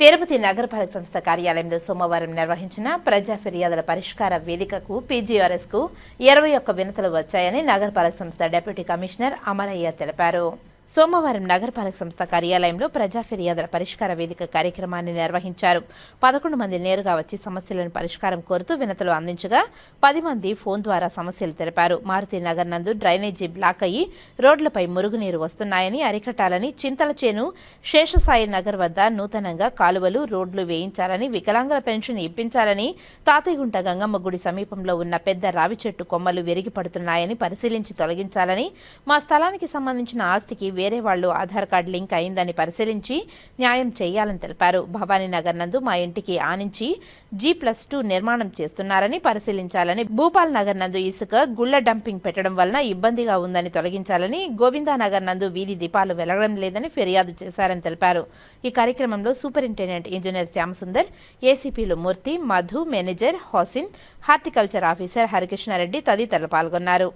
తిరుపతి నగరపాలక సంస్థ కార్యాలయంలో సోమవారం నిర్వహించిన ప్రజా ఫిర్యాదుల పరిష్కార వేదికకు పీజీఆర్ఎస్కు ఇరవై ఒక్క వినతులు వచ్చాయని నగరపాలక సంస్థ డిప్యూటీ కమిషనర్ అమరయ్య తెలిపారు. సోమవారం నగరపాలక సంస్థ కార్యాలయంలో ప్రజా ఫిర్యాదుల పరిష్కార వేదిక కార్యక్రమాన్ని నిర్వహించారు. పదకొండు మంది నేరుగా వచ్చి సమస్యలను పరిష్కారం కోరుతూ వినతులు అందించగా పది మంది ఫోన్ ద్వారా సమస్యలు తెలిపారు. మారుతి నగర్ నందు డ్రైనేజీ బ్లాక్ అయ్యి రోడ్లపై మురుగునీరు వస్తున్నాయని అరికట్టాలని చింతల చేను శేషసాయి నగర్ వద్ద నూతనంగా కాలువలు రోడ్లు వేయించాలని వికలాంగుల పెన్షన్ ఇప్పించాలని తాతయ్యగుంట గంగమ్మ గుడి సమీపంలో ఉన్న పెద్ద రావి చెట్టు కొమ్మలు విరిగి పడుతున్నాయని పరిశీలించి తొలగించాలని మా స్థలానికి సంబంధించిన ఆస్తికి వేరే వాళ్ళు ఆధార్ కార్డు లింక్ అయిందని పరిశీలించి న్యాయం చేయాలని తెలిపారు. భవానీ నగర్ నందు మా ఇంటికి ఆనించి జీ ప్లస్ టూ నిర్మాణం చేస్తున్నారని పరిశీలించాలని భూపాల్ నగర్ నందు ఇసుక గుళ్ళ డంపింగ్ పెట్టడం వలన ఇబ్బందిగా ఉందని తొలగించాలని గోవిందానగర్ నందు వీధి దీపాలు వెలగడం లేదని ఫిర్యాదు చేశారని తెలిపారు. ఈ కార్యక్రమంలో సూపరింటెండెంట్ ఇంజనీర్ శ్యామసుందర్ ఏసీపీలు Murthy Madhu manager హోసిన్ horticulture officer Harikrishna Reddy తదితరులు పాల్గొన్నారు.